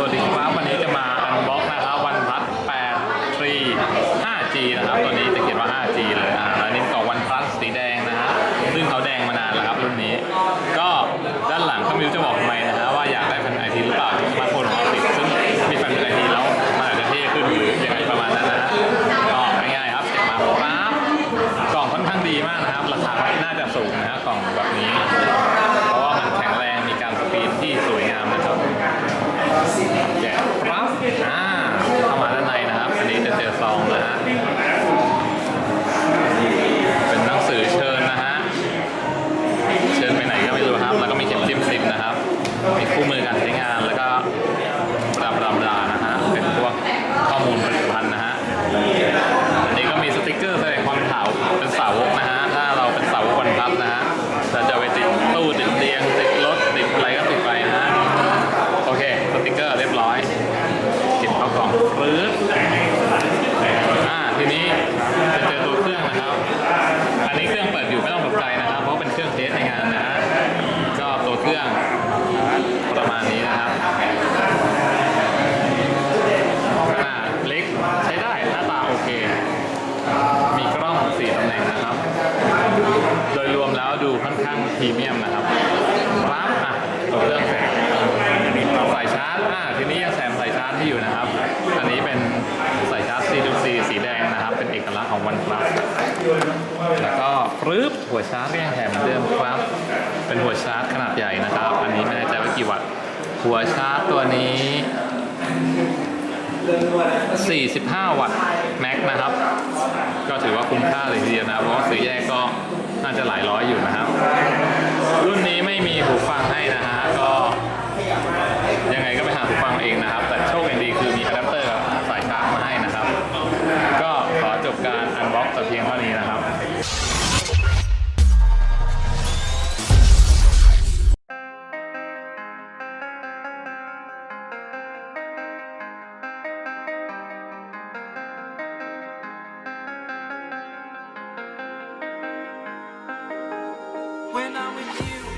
สวัสดีครับวันนี้จะมาอันบ็อกนะครับวันพัด8 3 5G นะครับตัวนี้จะเขียนว่า 5G เลยอ่าแล้วนี่ก็วันพัดสีแดงนะฮะซึ่งเขาแดงมานานแล้วครับรุ่นนี้ ก็ด้านหลังก็ไม่รู้จะบอกทำไมนะฮะว่าอยากได้แผ่นไอทีหรือเปล่าที่มาโฟนของาติดซึ่งมีแผ่นไอทีแล้วมันอาจจะเท่ขึ้นหรือยังไงประมาณนั้นนะฮะก็ง่ายๆครับเก็บมาปั๊บกล่องค่อนข้างดีมากนะครับราคาไม่น่าจะสูงนะฮะกล่องแบบนี้ พรีเมียมนะครับครับอะตัวเครื่องเสร็จสายชาร์จอะทีนี้ยังแถมสายชาร์จที่อยู่นะครับ อันนี้เป็นสายชาร์จ C2C สีแดงนะครับ เป็นเอกลักษณ์ของ OnePlus แล้วก็ปรึ๊บหัวชาร์จก็ยังแถมเหมือนเดิมครับ เป็นหัวชาร์จขนาดใหญ่นะครับ อันนี้ไม่แน่ใจว่ากี่วัตต์ หัวชาร์จตัวนี้ 45 วัตต์แม็กนะครับ ก็ถือว่าคุ้มค่าเลยทีเดียวนะ เพราะซื้อแยกก็น่าจะหลายร้อยอยู่นะครับ รุ่นนี้ไม่มีหูฟังให้นะฮะ ก็ยังไงก็ไปหาหูฟังเองนะครับ แต่โชคดีคือมีอะแดปเตอร์กับสายชาร์จมาให้นะครับ ก็ขอจบการอันบ็อกแต่เพียงเท่านี้นะครับ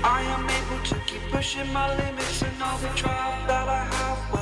I am able to keep pushing my limits and all the drive that I have.